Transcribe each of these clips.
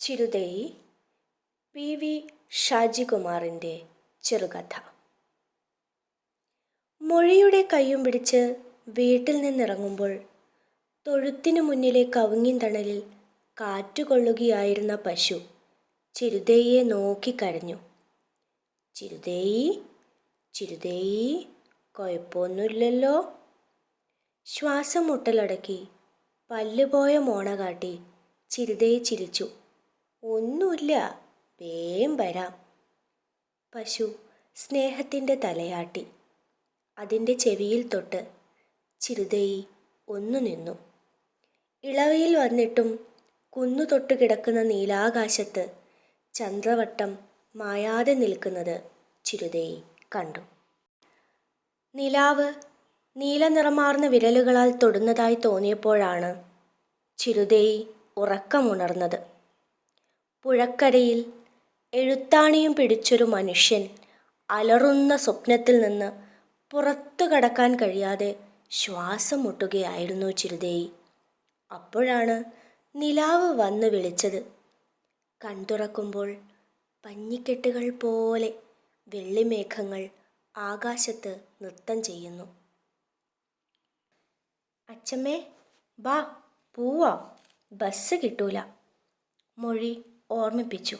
ചിരുതയി P. V. ഷാജികുമാറിന്റെ ചെറുകഥ. മൊഴിയുടെ കയ്യും പിടിച്ച് വീട്ടിൽ നിന്നിറങ്ങുമ്പോൾ തൊഴുത്തിനു മുന്നിലെ കവുങ്ങിൻ തണലിൽ കാറ്റുകൊള്ളുകയായിരുന്ന പശു ചിരുതയെ നോക്കിക്കരഞ്ഞു ചിരുതേയി ചിരുതേയി കുഴപ്പമൊന്നുമില്ലല്ലോ. ശ്വാസം മുട്ടലടക്കി പല്ലുപോയ മോണ കാട്ടി ചിരുതയെ ചിരിച്ചു. ഒന്നുമില്ല. വേം വരാം. പശു സ്നേഹത്തിന്റെ തലയാട്ടി. അതിന്റെ ചെവിയിൽ തൊട്ട് ചിരുതയി ഒന്നു നിന്നു. ഇളവയിൽ വന്നിട്ടും കുന്നു തൊട്ട് കിടക്കുന്ന നീലാകാശത്ത് ചന്ദ്രവട്ടം മായാതെ നിൽക്കുന്നത് ചിരുതയി കണ്ടു. നിലാവ് നീലനിറമാർന്ന വിരലുകളാൽ തൊടുന്നതായി തോന്നിയപ്പോഴാണ് ചിരുതയി ഉറക്കമുണർന്നത്. പുഴക്കരയിൽ എഴുത്താണിയും പിടിച്ചൊരു മനുഷ്യൻ അലറുന്ന സ്വപ്നത്തിൽ നിന്ന് പുറത്തു കടക്കാൻ കഴിയാതെ ശ്വാസം മുട്ടുകയായിരുന്നു ചിരുതേയി അപ്പോഴാണ് നിലാവ് വന്ന് വിളിച്ചത്. കൺതുറക്കുമ്പോൾ പഞ്ഞിക്കെട്ടുകൾ പോലെ വെള്ളിമേഘങ്ങൾ ആകാശത്ത് നൃത്തം ചെയ്യുന്നു. അച്ചമ്മേ ബാ പൂവാ. ബസ് കിട്ടൂല. മൊഴി ഓർമ്മിപ്പിച്ചു.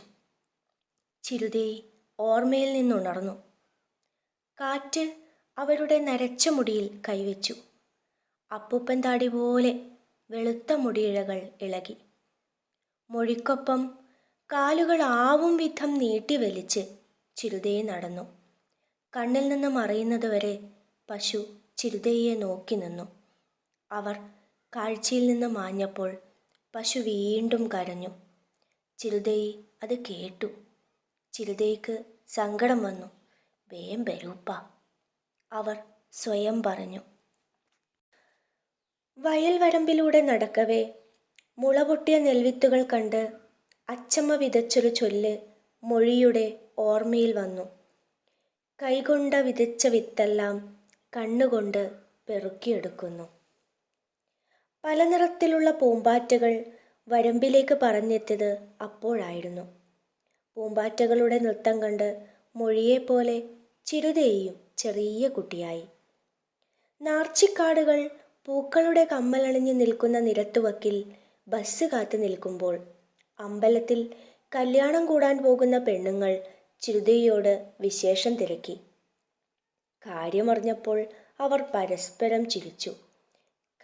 ചിരുതി ഓർമ്മയിൽ നിന്നുണർന്നു. കാറ്റ് അവരുടെ നരച്ച മുടിയിൽ കൈവച്ചു. അപ്പൂപ്പൻ താടി പോലെ വെളുത്ത മുടിയിഴകൾ ഇളകി. മൊഴിക്കൊപ്പം കാലുകൾ ആവും വിധം നീട്ടി വലിച്ച് ചിരുതയെ നടന്നു. കണ്ണിൽ നിന്ന് മറയുന്നതുവരെ പശു ചിരുതയെ നോക്കി നിന്നു. അവർ കാഴ്ചയിൽ നിന്ന് മാഞ്ഞപ്പോൾ പശു വീണ്ടും കരഞ്ഞു. ചിരുതയി അത് കേട്ടു. ചിരുതയ്ക്ക് സങ്കടം വന്നു. വേം വരൂപ്പ. അവർ സ്വയം പറഞ്ഞു. വയൽ വരമ്പിലൂടെ നടക്കവേ മുളപൊട്ടിയ നെൽവിത്തുകൾ കണ്ട് അച്ചമ്മ വിതച്ചൊരു ചൊല്ല് മൊഴിയുടെ ഓർമ്മയിൽ വന്നു. കൈകൊണ്ട വിതച്ച വിത്തെല്ലാം കണ്ണുകൊണ്ട് പെറുക്കിയെടുക്കുന്നു. പല നിറത്തിലുള്ള പൂമ്പാറ്റകൾ വരമ്പിലേക്ക് പറഞ്ഞെത്തിയത് അപ്പോഴായിരുന്നു. പൂമ്പാറ്റകളുടെ നൃത്തം കണ്ട് മൊഴിയെപ്പോലെ ചിരുതയെയും ചെറിയ കുട്ടിയായി. നാർച്ചിക്കാടുകൾ പൂക്കളുടെ കമ്മലണിഞ്ഞ് നിൽക്കുന്ന നിരത്തുവക്കിൽ ബസ് കാത്തു നിൽക്കുമ്പോൾ അമ്പലത്തിൽ കല്യാണം കൂടാൻ പോകുന്ന പെണ്ണുങ്ങൾ ചിരുതയോട് വിശേഷം തിരക്കി. കാര്യമറിഞ്ഞപ്പോൾ അവർ പരസ്പരം ചിരിച്ചു.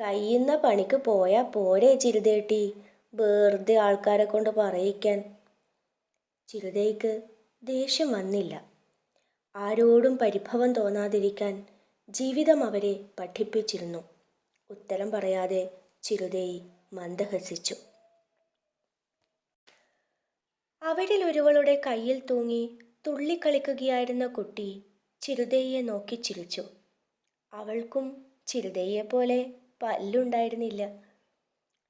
കയ്യുന്ന പണിക്ക് പോയാൽ പോരെ ചിരുതേട്ടി. വെറുതെ ആൾക്കാരെ കൊണ്ട് പറയിക്കാൻ ചിരുതയ്ക്ക് ദേഷ്യം വന്നില്ല. ആരോടും പരിഭവം തോന്നാതിരിക്കാൻ ജീവിതം അവരെ പഠിപ്പിച്ചിരുന്നു. ഉത്തരം പറയാതെ ചിരുതയി മന്ദഹസിച്ചു. അവരിൽ ഒരുവളുടെ കയ്യിൽ തൂങ്ങി തുള്ളിക്കളിക്കുകയായിരുന്ന കുട്ടി ചിരുതയെ നോക്കി ചിരിച്ചു. അവൾക്കും ചിരുതയെ പോലെ പല്ലുണ്ടായിരുന്നില്ല.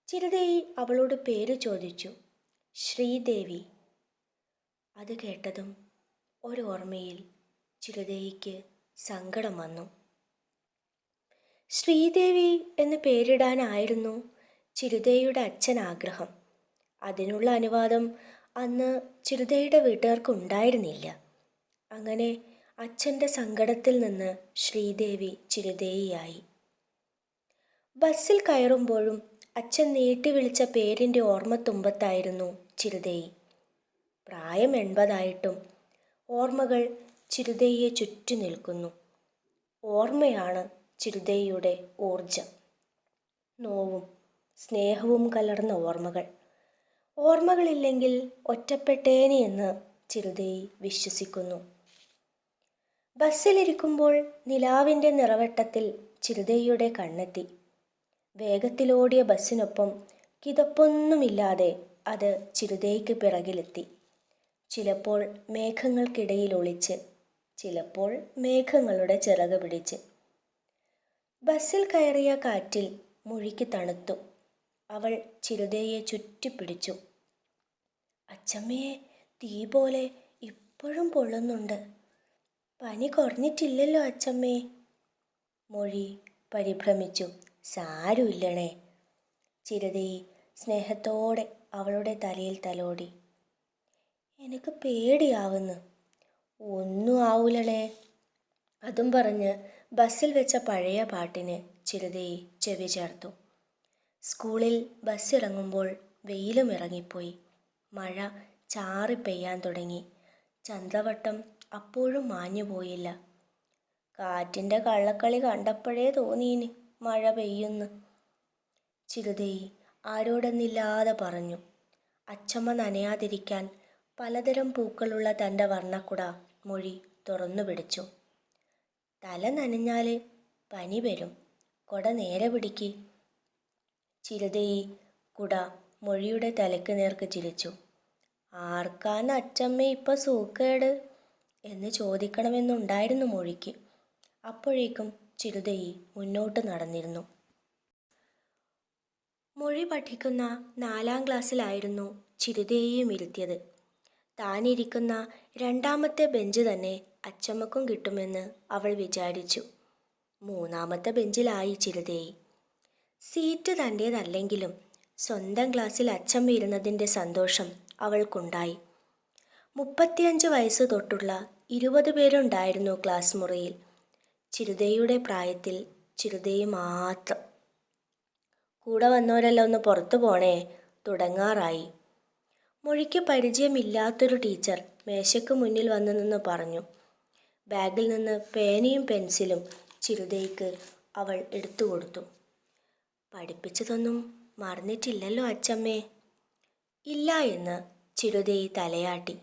ചിരുതയി അവളോട് പേര് ചോദിച്ചു. ശ്രീദേവി. അത് കേട്ടതും ഒരോർമ്മയിൽ ചിരുതയ്ക്ക് സങ്കടം വന്നു. ശ്രീദേവി എന്ന് പേരിടാനായിരുന്നു ചിരുതയുടെ അച്ഛൻ ആഗ്രഹം അതിനുള്ള അനുവാദം അന്ന് ചിരുതയുടെ വീട്ടുകാർക്ക് ഉണ്ടായിരുന്നില്ല. അങ്ങനെ അച്ഛന്റെ സങ്കടത്തിൽ നിന്ന് ശ്രീദേവി ചിരുതയായി ബസ്സിൽ കയറുമ്പോഴും അച്ഛൻ നീട്ടി വിളിച്ച പേരിന്റെ ഓർമ്മത്തുമ്പത്തായിരുന്നു ചിരുതയി. പ്രായം എൺപതായിട്ടും ഓർമ്മകൾ ചിരുതയെ ചുറ്റി നിൽക്കുന്നു. ഓർമ്മയാണ് ചിരുതയുടെ ഊർജം നോവും സ്നേഹവും കലർന്ന ഓർമ്മകൾ. ഓർമ്മകളില്ലെങ്കിൽ ഒറ്റപ്പെട്ടേനെ എന്ന് ചിരുതയി വിശ്വസിക്കുന്നു. ബസ്സിലിരിക്കുമ്പോൾ നിലാവിന്റെ നിറവട്ടത്തിൽ ചിരുതയുടെ കണ്ണെത്തി. വേഗത്തിലോടിയ ബസ്സിനൊപ്പം കിതപ്പൊന്നുമില്ലാതെ അത് ചിരുതയ്ക്ക് പിറകിലെത്തി. ചിലപ്പോൾ മേഘങ്ങൾക്കിടയിൽ ഒളിച്ച് ചിലപ്പോൾ മേഘങ്ങളുടെ ചിറക് പിടിച്ച്. ബസ്സിൽ കയറിയ കാറ്റിൽ മുഴിക്ക് തണുത്തു. അവൾ ചിരുതയെ ചുറ്റിപ്പിടിച്ചു. അച്ചമ്മയെ തീ പോലെ ഇപ്പോഴും പൊള്ളുന്നുണ്ട്. പനി കുറഞ്ഞിട്ടില്ലല്ലോ അച്ചമ്മേ മൊഴി പരിഭ്രമിച്ചു. സാരമില്ലണേ. ചിരതയി സ്നേഹത്തോടെ അവളുടെ തലയിൽ തലോടി. എനിക്ക് പേടിയാവുന്നു. ഒന്നും ആവൂലണേ. അതും പറഞ്ഞ് ബസ്സിൽ വെച്ച പഴയ പാട്ടിന് ചിരതയെ ചെവി ചേർത്തു. സ്കൂളിൽ ബസ് ഇറങ്ങുമ്പോൾ വെയിലും ഇറങ്ങിപ്പോയി. മഴ ചാറി പെയ്യാൻ തുടങ്ങി. ചന്ദ്രവട്ടം അപ്പോഴും മാഞ്ഞു പോയില്ല കാറ്റിന്റെ കള്ളക്കളി കണ്ടപ്പോഴേ തോന്നീന് മഴ പെയ്യുന്നു. ചിരുതയി ആരോടെന്നില്ലാതെ പറഞ്ഞു. അച്ചമ്മ നനയാതിരിക്കാൻ പലതരം പൂക്കളുള്ള തന്റെ വർണക്കുട മൊഴി തുറന്നു പിടിച്ചു. തല നനഞ്ഞാൽ പനി വരും. കൊട നേരെ പിടിക്ക്. ചിരുതയെ കുട മൊഴിയുടെ തലക്ക് നേർക്ക് ചിരിച്ചു. ആർക്കാണ് അച്ചമ്മ ഇപ്പം സൂക്കേട്? എന്ന് ചോദിക്കണമെന്നുണ്ടായിരുന്നു മൊഴിക്ക്. അപ്പോഴേക്കും ചിരുതയി മുന്നോട്ട് നടന്നിരുന്നു. മൊഴി പഠിക്കുന്ന നാലാം ക്ലാസ്സിലായിരുന്നു ചിരുതയെയും ഇരുത്തിയത്. താനിരിക്കുന്ന രണ്ടാമത്തെ ബെഞ്ച് തന്നെ അച്ചമ്മക്കും കിട്ടുമെന്ന് അവൾ വിചാരിച്ചു. മൂന്നാമത്തെ ബെഞ്ചിലായി ചിരുതയി സീറ്റ് തന്റേതല്ലെങ്കിലും സ്വന്തം ക്ലാസ്സിൽ അച്ചമ്മ ഇരുന്നതിന്റെ സന്തോഷം അവൾക്കുണ്ടായി. മുപ്പത്തിയഞ്ച് വയസ്സ് തൊട്ടുള്ള ഇരുപത് പേരുണ്ടായിരുന്നു ക്ലാസ് മുറിയിൽ. ചിരുതയുടെ പ്രായത്തിൽ ചിരുതയെ മാത്രം കൂടെ വന്നവരെല്ലാം ഒന്ന് പുറത്തു പോണേ തുടങ്ങാറായി. മൊഴിക്ക് പരിചയമില്ലാത്തൊരു ടീച്ചർ മേശയ്ക്ക് മുന്നിൽ വന്നു നിന്ന് പറഞ്ഞു ബാഗിൽ നിന്ന് പേനയും പെൻസിലും ചിരുതയ്ക്ക് അവൾ എടുത്തു കൊടുത്തു. പഠിപ്പിച്ചതൊന്നും മറന്നിട്ടില്ലല്ലോ അച്ചമ്മേ. ഇല്ല എന്ന് ചിരുതയി തലയാട്ടി.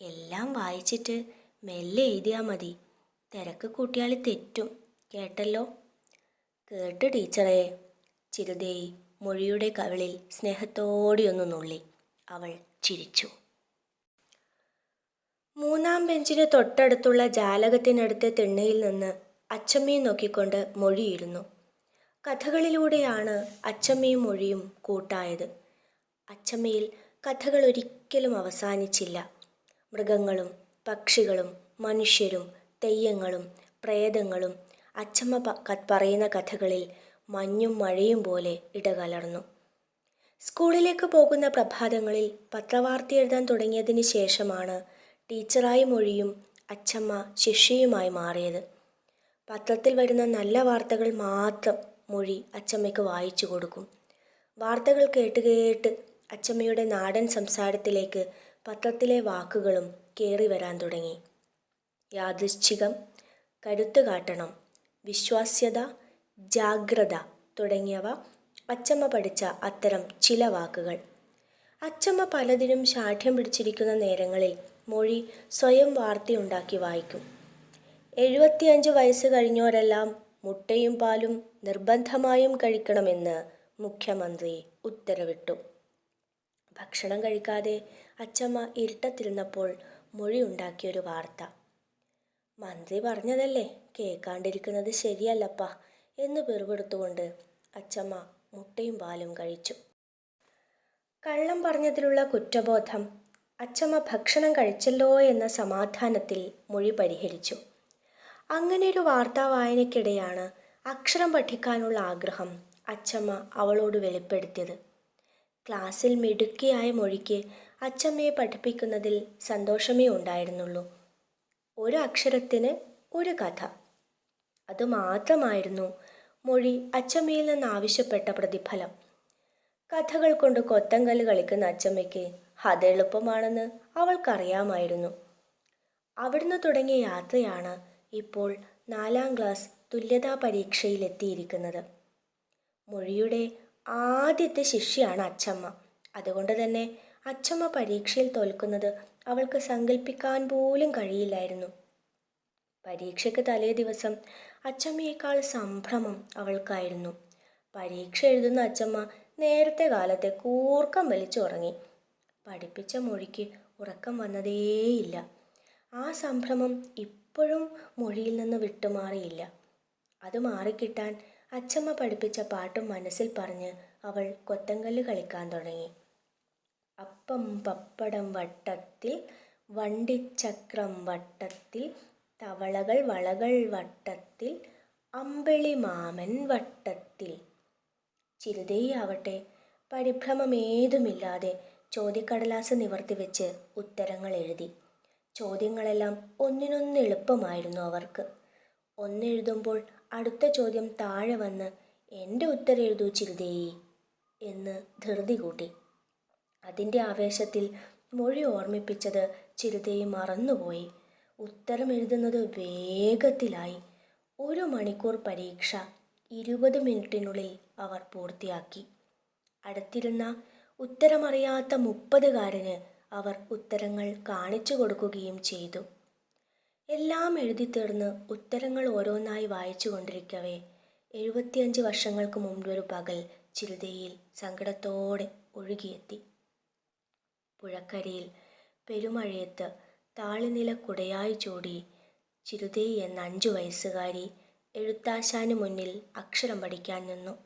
എല്ലാം വായിച്ചിട്ട് മെല്ലെ എഴുതിയാൽ മതി. തിരക്ക് കൂട്ടിയാൽ തെറ്റും. കേട്ടല്ലോ? കേട്ട് ടീച്ചറേ. ചിരുതേ മൊഴിയുടെ കവിളിൽ സ്നേഹത്തോടെയൊന്ന് നുള്ളി. അവൾ ചിരിച്ചു. മൂന്നാം ബെഞ്ചിന് തൊട്ടടുത്തുള്ള ജാലകത്തിനടുത്തെ തിണ്ണയിൽ നിന്ന് അച്ചമ്മയെ നോക്കിക്കൊണ്ട് മൊഴിയിരുന്നു കഥകളിലൂടെയാണ് അച്ചമ്മയും മൊഴിയും കൂട്ടായത്. അച്ചമ്മയിൽ കഥകൾ ഒരിക്കലും അവസാനിച്ചില്ല. മൃഗങ്ങളും പക്ഷികളും മനുഷ്യരും തെയ്യങ്ങളും പ്രേതങ്ങളും അച്ചമ്മ പറയുന്ന കഥകളിൽ മഞ്ഞും മഴയും പോലെ ഇടകലർന്നു. സ്കൂളിലേക്ക് പോകുന്ന പ്രഭാതങ്ങളിൽ പത്രവാർത്ത എഴുതാൻ തുടങ്ങിയതിന് ശേഷമാണ് ടീച്ചറായി മൊഴിയും അച്ചമ്മ ശിഷ്യയുമായി മാറിയത്. പത്രത്തിൽ വരുന്ന നല്ല വാർത്തകൾ മാത്രം മൊഴി അച്ചമ്മയ്ക്ക് വായിച്ചു കൊടുക്കും. വാർത്തകൾ കേട്ട് കേട്ട് അച്ചമ്മയുടെ നാടൻ സംസാരത്തിലേക്ക് പത്രത്തിലെ വാക്കുകളും കയറി വരാൻ തുടങ്ങി. യാദൃച്ഛികം കരുത്ത് കാട്ടണം വിശ്വാസ്യത ജാഗ്രത തുടങ്ങിയവ അച്ചമ്മ പഠിച്ച അത്തരം ചില വാക്കുകൾ. അച്ചമ്മ പലതിനും ശാഠ്യം പിടിച്ചിരിക്കുന്ന നേരങ്ങളിൽ മൊഴി സ്വയം വാർത്തയുണ്ടാക്കി വായിക്കും. എഴുപത്തിയഞ്ച് വയസ്സ് കഴിഞ്ഞോരെല്ലാം മുട്ടയും പാലും നിർബന്ധമായും കഴിക്കണമെന്ന് മുഖ്യമന്ത്രി ഉത്തരവിട്ടു. ഭക്ഷണം കഴിക്കാതെ അച്ചമ്മ ഇരുട്ടത്തിരുന്നപ്പോൾ മൊഴി ഉണ്ടാക്കിയൊരു വാർത്ത. മന്ത്രി പറഞ്ഞതല്ലേ? കേൾക്കാണ്ടിരിക്കുന്നത് ശരിയല്ലപ്പാ എന്ന് പെറുപെടുത്തുകൊണ്ട് അച്ചമ്മ മുട്ടയും പാലും കഴിച്ചു. കള്ളം പറഞ്ഞതിലുള്ള കുറ്റബോധം അച്ചമ്മ ഭക്ഷണം കഴിച്ചല്ലോ എന്ന സമാധാനത്തിൽ മൊഴി പരിഹരിച്ചു. അങ്ങനെ ഒരു വാർത്താ വായനയ്ക്കിടെയാണ് അക്ഷരം പഠിക്കാനുള്ള ആഗ്രഹം അച്ചമ്മ അവളോട് വെളിപ്പെടുത്തിയത്. ക്ലാസ്സിൽ മിടുക്കിയായ മൊഴിക്ക് അച്ചമ്മയെ പഠിപ്പിക്കുന്നതിൽ സന്തോഷമേ ഉണ്ടായിരുന്നുള്ളൂ. ഒരു അക്ഷരത്തിന് ഒരു കഥ. അതുമാത്രമായിരുന്നു മൊഴി അച്ചമ്മയിൽ നിന്ന് ആവശ്യപ്പെട്ട പ്രതിഫലം. കഥകൾ കൊണ്ട് കൊത്തങ്കൽ കളിക്കുന്ന അച്ചമ്മയ്ക്ക് അതെളുപ്പമാണെന്ന് അവൾക്കറിയാമായിരുന്നു. അവിടുന്ന് തുടങ്ങിയ യാത്രയാണ് ഇപ്പോൾ നാലാം ക്ലാസ് തുല്യതാ പരീക്ഷയിലെത്തിയിരിക്കുന്നത്. മൊഴിയുടെ ആദ്യത്തെ ശിഷ്യയാണ് അച്ചമ്മ. അതുകൊണ്ട് തന്നെ അച്ചമ്മ പരീക്ഷയിൽ തോൽക്കുന്നത് അവൾക്ക് സങ്കല്പിക്കാൻ പോലും കഴിയില്ലായിരുന്നു. പരീക്ഷയ്ക്ക് തലേ ദിവസം അച്ചമ്മയേക്കാൾ സംഭ്രമം അവൾക്കായിരുന്നു. പരീക്ഷ എഴുതുന്ന അച്ചമ്മ നേരത്തെ കാലത്തെ കൂർക്കം വലിച്ചുറങ്ങി പഠിപ്പിച്ച മൊഴിക്ക് ഉറക്കം വന്നതേയില്ല. ആ സംഭ്രമം ഇപ്പോഴും മൊഴിയിൽ നിന്ന് വിട്ടുമാറിയില്ല. അത് മാറിക്കിട്ടാൻ അച്ചമ്മ പഠിപ്പിച്ച പാട്ടും മനസ്സിൽ പറഞ്ഞ് അവൾ കൊത്തങ്കല്ല് കളിക്കാൻ തുടങ്ങി. അപ്പം പപ്പടം വട്ടത്തിൽ വണ്ടിച്ചക്രം വട്ടത്തിൽ തവളകൾ വളകൾ വട്ടത്തിൽ അമ്പിളി മാമൻ വട്ടത്തിൽ. ചിരുതയാവട്ടെ പരിഭ്രമമേതുമില്ലാതെ ചോദ്യക്കടലാസ് നിവർത്തി വെച്ച് ഉത്തരങ്ങൾ എഴുതി. ചോദ്യങ്ങളെല്ലാം ഒന്നിനൊന്ന് എളുപ്പമായിരുന്നു അവർക്ക്. ഒന്നെഴുതുമ്പോൾ അടുത്ത ചോദ്യം താഴെ വന്ന് എന്റെ ഉത്തരം എഴുതൂ ചിരുതേയി എന്ന് ധൃതി കൂട്ടി. അതിന്റെ ആവേശത്തിൽ മൊഴി ഓർമ്മിപ്പിച്ചത് ചിരുതയെ മറന്നുപോയി. ഉത്തരം എഴുതുന്നത് വേഗത്തിലായി. ഒരു മണിക്കൂർ പരീക്ഷ ഇരുപത് മിനിറ്റിനുള്ളിൽ അവർ പൂർത്തിയാക്കി. അടുത്തിരുന്ന ഉത്തരമറിയാത്ത മുപ്പതുകാരന് അവർ ഉത്തരങ്ങൾ കാണിച്ചു കൊടുക്കുകയും ചെയ്തു. എല്ലാം എഴുതി തീർന്ന് ഉത്തരങ്ങൾ ഓരോന്നായി വായിച്ചു കൊണ്ടിരിക്കവേ. എഴുപത്തിയഞ്ച് വർഷങ്ങൾക്ക് മുമ്പൊരു പകൽ ചിരുതയിൽ സങ്കടത്തോടെ ഒഴുകിയെത്തി. പുഴക്കരയിൽ പെരുമഴയത്ത് താളിനില കുടയായി ചൂടി ചിരുതേ എന്ന അഞ്ചു വയസ്സുകാരി എഴുത്താശാന് മുന്നിൽ അക്ഷരം പഠിക്കാൻ നിന്നു.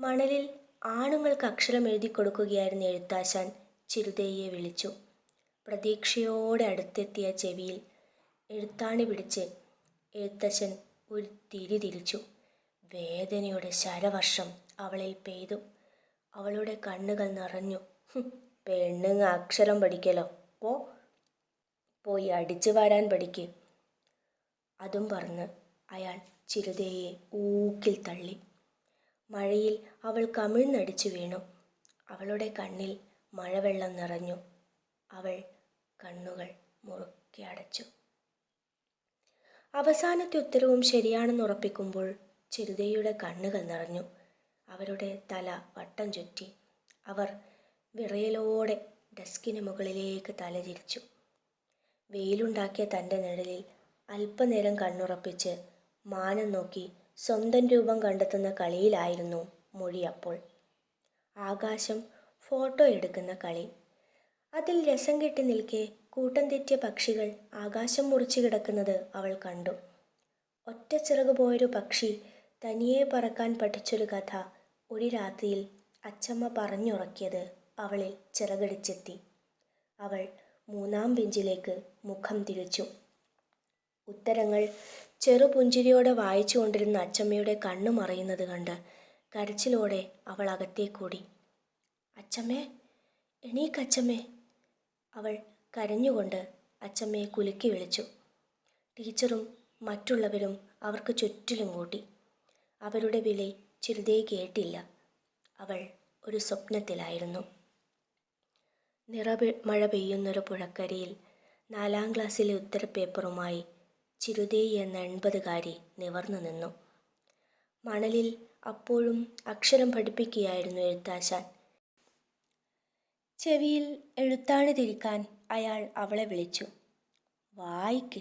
മണലിൽ ആണുങ്ങൾക്ക് അക്ഷരം എഴുതി കൊടുക്കുകയായിരുന്ന എഴുത്താശാൻ ചിരുതയെ വിളിച്ചു. പ്രതീക്ഷയോടെ അടുത്തെത്തിയ ചെവിയിൽ എഴുത്താണി പിടിച്ച് എഴുത്തച്ഛൻ ഒരു തിരി തിരിച്ചു. വേദനയുടെ ശരവർഷം അവളിൽ പെയ്തു. അവളുടെ കണ്ണുകൾ നിറഞ്ഞു. "ഹും, പെണ്ണുങ്ങ അക്ഷരം പഠിക്കലോ? പോ പോയി അടിച്ചു വരാൻ പഠിക്ക്. അതും പറഞ്ഞ് അയാൾ ചിരുതയെ ഊക്കിൽ തള്ളി. മഴയിൽ അവൾ കമിഴ്ന്നടിച്ചു വീണു. അവളുടെ കണ്ണിൽ മഴവെള്ളം നിറഞ്ഞു. അവൾ കണ്ണുകൾ മുറുക്കി അടച്ചു. അവസാനത്തെ ഉത്തരവും ശരിയാണെന്ന് ഉറപ്പിക്കുമ്പോൾ ചിരുതയുടെ കണ്ണുകൾ നിറഞ്ഞു. അവരുടെ തല വട്ടം ചുറ്റി. അവർ വിറയലോടെ ഡെസ്കിന് മുകളിലേക്ക് തലതിരിച്ചു. വെയിലുണ്ടാക്കിയ തന്റെ നിഴലിൽ അല്പനേരം കണ്ണുറപ്പിച്ച് മാനം നോക്കി സ്വന്തം രൂപം കണ്ടെത്തുന്ന കളിയിലായിരുന്നു മൊഴി അപ്പോൾ. ആകാശം ഫോട്ടോ എടുക്കുന്ന കളി. അതിൽ രസം കെട്ടി നിൽക്കെ കൂട്ടം തെറ്റിയ പക്ഷികൾ ആകാശം മുറിച്ചു കിടക്കുന്നത് അവൾ കണ്ടു. ഒറ്റ ചിറക് പോയൊരു പക്ഷി തനിയെ പറക്കാൻ പഠിച്ചൊരു കഥ ഒരു രാത്രിയിൽ അച്ചമ്മ പറഞ്ഞുറക്കിയത് അവളിൽ ചിറകടിച്ചെത്തി. അവൾ മൂന്നാം ബെഞ്ചിലേക്ക് മുഖം തിരിച്ചു. ഉത്തരങ്ങൾ ചെറുപുഞ്ചിരിയോടെ വായിച്ചു കൊണ്ടിരുന്ന അച്ചമ്മയുടെ കണ്ണു മറയുന്നത് കണ്ട് കരച്ചിലോടെ അവൾ അകത്തേക്കൂടി. അച്ചമ്മേ എണീക്കച്ചമ്മേ അവൾ കരഞ്ഞുകൊണ്ട് അച്ചമ്മയെ കുലുക്കി വിളിച്ചു. ടീച്ചറും മറ്റുള്ളവരും അവർക്ക് ചുറ്റിലും കൂട്ടി. അവരുടെ വിളി ചിറുതേ കേട്ടില്ല. അവൾ ഒരു സ്വപ്നത്തിലായിരുന്നു. നിറ മഴ പെയ്യുന്നൊരു പുഴക്കരയിൽ നാലാം ക്ലാസ്സിലെ ഉത്തരപ്പേപ്പറുമായി ചിരുതേ എന്ന എൺപതുകാരി നിവർന്നു നിന്നു. മണലിൽ അപ്പോഴും അക്ഷരം പഠിപ്പിക്കുകയായിരുന്നു എഴുത്താശാൻ. ചെവിയിൽ എഴുത്താണ് തിരിക്കാൻ അയാൾ അവളെ വിളിച്ചു. വായിക്ക്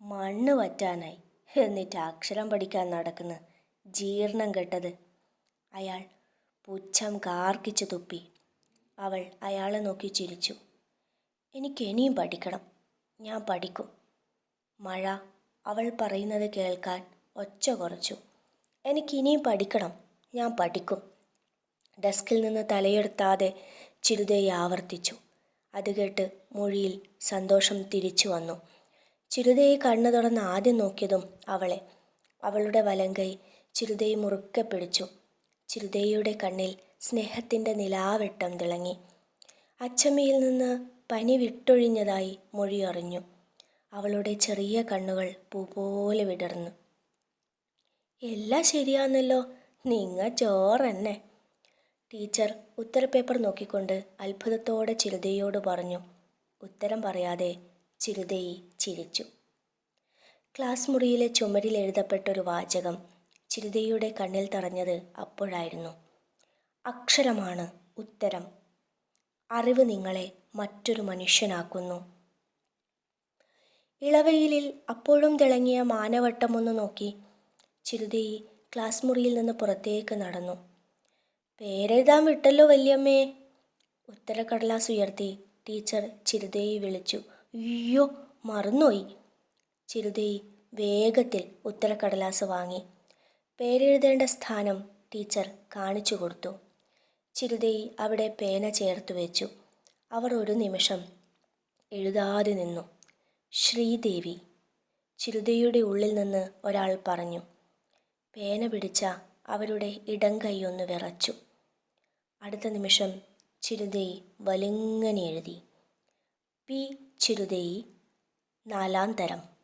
മണ്ണ് വറ്റാനായി. എന്നിട്ട് അക്ഷരം പഠിക്കാൻ നടക്കുന്ന. ജീർണം കെട്ടത്. അയാൾ പുച്ഛം കാർക്കിച്ചു തുപ്പി. അവൾ അയാളെ നോക്കി ചിരിച്ചു. എനിക്ക് ഇനിയും പഠിക്കണം. ഞാൻ പഠിക്കും. മഴ അവൾ പറയുന്നത് കേൾക്കാൻ ഒച്ച കുറച്ചു. എനിക്ക് ഇനിയും പഠിക്കണം. ഞാൻ പഠിക്കും. ഡെസ്കിൽ നിന്ന് തലയെടുത്താതെ ചിരുതയെ ആവർത്തിച്ചു. അത് കേട്ട് മൊഴിയിൽ സന്തോഷം തിരിച്ചു വന്നു. ചിരുതയെ കണ്ണു തുറന്ന് ആദ്യം നോക്കിയതും അവളെ. അവളുടെ വലങ്കൈ ചിരുതയെ മുറുക്കെ പിടിച്ചു. ചിരുതയുടെ കണ്ണിൽ സ്നേഹത്തിന്റെ നിലാവെട്ടം തിളങ്ങി. അച്ചമ്മയിൽ നിന്ന് പനി വിട്ടൊഴിഞ്ഞതായി മൊഴി അറിഞ്ഞു. അവളുടെ ചെറിയ കണ്ണുകൾ പൂ പോലെ വിടർന്നു. എല്ലാം ശരിയാന്നല്ലോ. നിങ്ങ ചോറന്നെ. ടീച്ചർ ഉത്തരപേപ്പർ നോക്കിക്കൊണ്ട് അത്ഭുതത്തോടെ ചിരുതയോട് പറഞ്ഞു. ഉത്തരം പറയാതെ ചിരുതയി ചിരിച്ചു. ക്ലാസ് മുറിയിലെ ചുമരിൽ എഴുതപ്പെട്ടൊരു വാചകം ചിരുതയുടെ കണ്ണിൽ തറഞ്ഞത് അപ്പോഴായിരുന്നു. അക്ഷരമാണ് ഉത്തരം. അറിവ് നിങ്ങളെ മറ്റൊരു മനുഷ്യനാക്കുന്നു. ഇളവയിലിൽ അപ്പോഴും തിളങ്ങിയ മാനവട്ടമൊന്നു നോക്കി ചിരുതയി ക്ലാസ് മുറിയിൽ നിന്ന് പുറത്തേക്ക് നടന്നു. പേരെഴുതാൻ വിട്ടല്ലോ വല്യമ്മേ. ഉത്തരക്കടലാസ് ഉയർത്തി ടീച്ചർ ചിരുതയെ വിളിച്ചു. അയ്യോ മറന്നുപോയി. ചിരുതയി വേഗത്തിൽ ഉത്തരക്കടലാസ് വാങ്ങി. പേരെഴുതേണ്ട സ്ഥാനം ടീച്ചർ കാണിച്ചു കൊടുത്തു. ചിരുതയി അവിടെ പേന ചേർത്ത് വെച്ചു. അവർ ഒരു നിമിഷം എഴുതാതെ നിന്നു. ശ്രീദേവി ചിരുതയുടെ ഉള്ളിൽ നിന്ന് ഒരാൾ പറഞ്ഞു പേന പിടിച്ച അവരുടെ ഇടം കൈയൊന്ന് വിറച്ചു. അടുത്ത നിമിഷം ചിരുതയി വലിങ്ങനെ എഴുതി പി. ചിരുതയി നാലാം തരം.